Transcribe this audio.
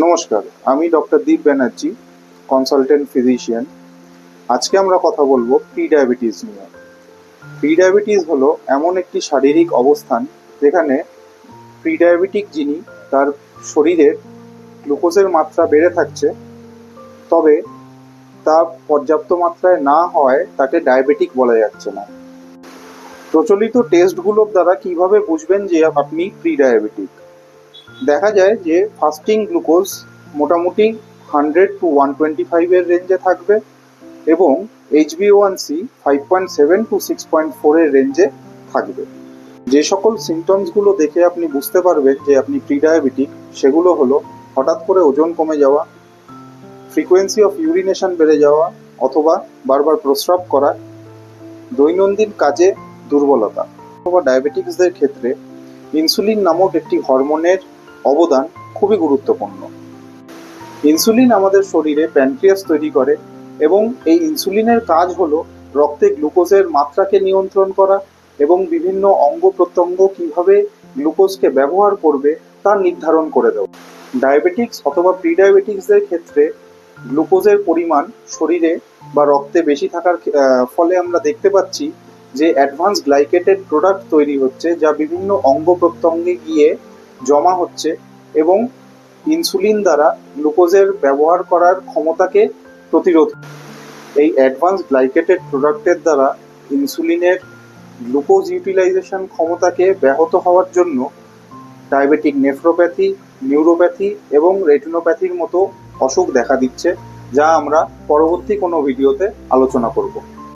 নমস্কার, আমি doctor Deep Banerjee consultant physician আজকে আমরা কথা বলব প্রি ডায়াবেটিস নিয়ে। প্রি ডায়াবেটিস হলো এমন একটি শারীরিক অবস্থান যেখানে প্রি ডায়াবেটিক যিনি, তার শরীরের গ্লুকোজের মাত্রা বেড়ে থাকছে, তবে তা পর্যাপ্ত মাত্রায় না হওয়ায় তাকে ডায়াবেটিক বলা যাচ্ছে না। প্রচলিত টেস্টগুলোর দ্বারা কীভাবে বুঝবেন যে আপনি প্রি ডায়াবেটিক দেখা যায় যে ফাস্টিং গ্লুকোজ মোটামুটি হান্ড্রেড টু ওয়ান টোয়েন্টি ফাইভের রেঞ্জে থাকবে এবং HB one C five point seven two six point ফোরের রেঞ্জে থাকবে। যে সকল সিমটমসগুলো দেখে আপনি বুঝতে পারবেন যে আপনি প্রি ডায়াবেটিক সেগুলো হলো হঠাৎ করে ওজন কমে যাওয়া ফ্রিকোয়েন্সি অফ ইউরিনেশন বেড়ে যাওয়া অথবা বারবার প্রস্রাব করা, দৈনন্দিন কাজে দুর্বলতা। অথবা ডায়াবেটিক্সদের ক্ষেত্রে ইনসুলিন নামক একটি হরমোনের অবদান খুবই গুরুত্বপূর্ণ। ইনসুলিন আমাদের শরীরে প্যানক্রিয়াস তৈরি করে এবং এই ইনসুলিনের কাজ হলো রক্তে গ্লুকোজের মাত্রাকে নিয়ন্ত্রণ করা এবং বিভিন্ন অঙ্গ প্রত্যঙ্গ কীভাবে গ্লুকোজকে ব্যবহার করবে তা নির্ধারণ করে দেওয়া। ডায়াবেটিক্স অথবা প্রি ডায়াবেটিক্সদের ক্ষেত্রে গ্লুকোজের পরিমাণ শরীরে বা রক্তে বেশি থাকার ফলে আমরা দেখতে পাচ্ছি যে অ্যাডভান্স গ্লাইকেটেড প্রোডাক্ট তৈরি হচ্ছে যা বিভিন্ন অঙ্গ প্রত্যঙ্গে গিয়ে জমা হচ্ছে এবং ইনসুলিন দ্বারা গ্লুকোজের ব্যবহার করার ক্ষমতাকে প্রতিরোধ এই অ্যাডভান্স গ্লাইকেটেড প্রোডাক্টের দ্বারা ইনসুলিনের গ্লুকোজ ইউটিলাইজেশন ক্ষমতাকে ব্যাহত হওয়ার জন্য ডায়াবেটিক নেফ্রোপ্যাথি, নিউরোপ্যাথি এবং রেটিনোপ্যাথির মতো অসুখ দেখা দিচ্ছে, যা আমরা পরবর্তী কোনো ভিডিওতে আলোচনা করব।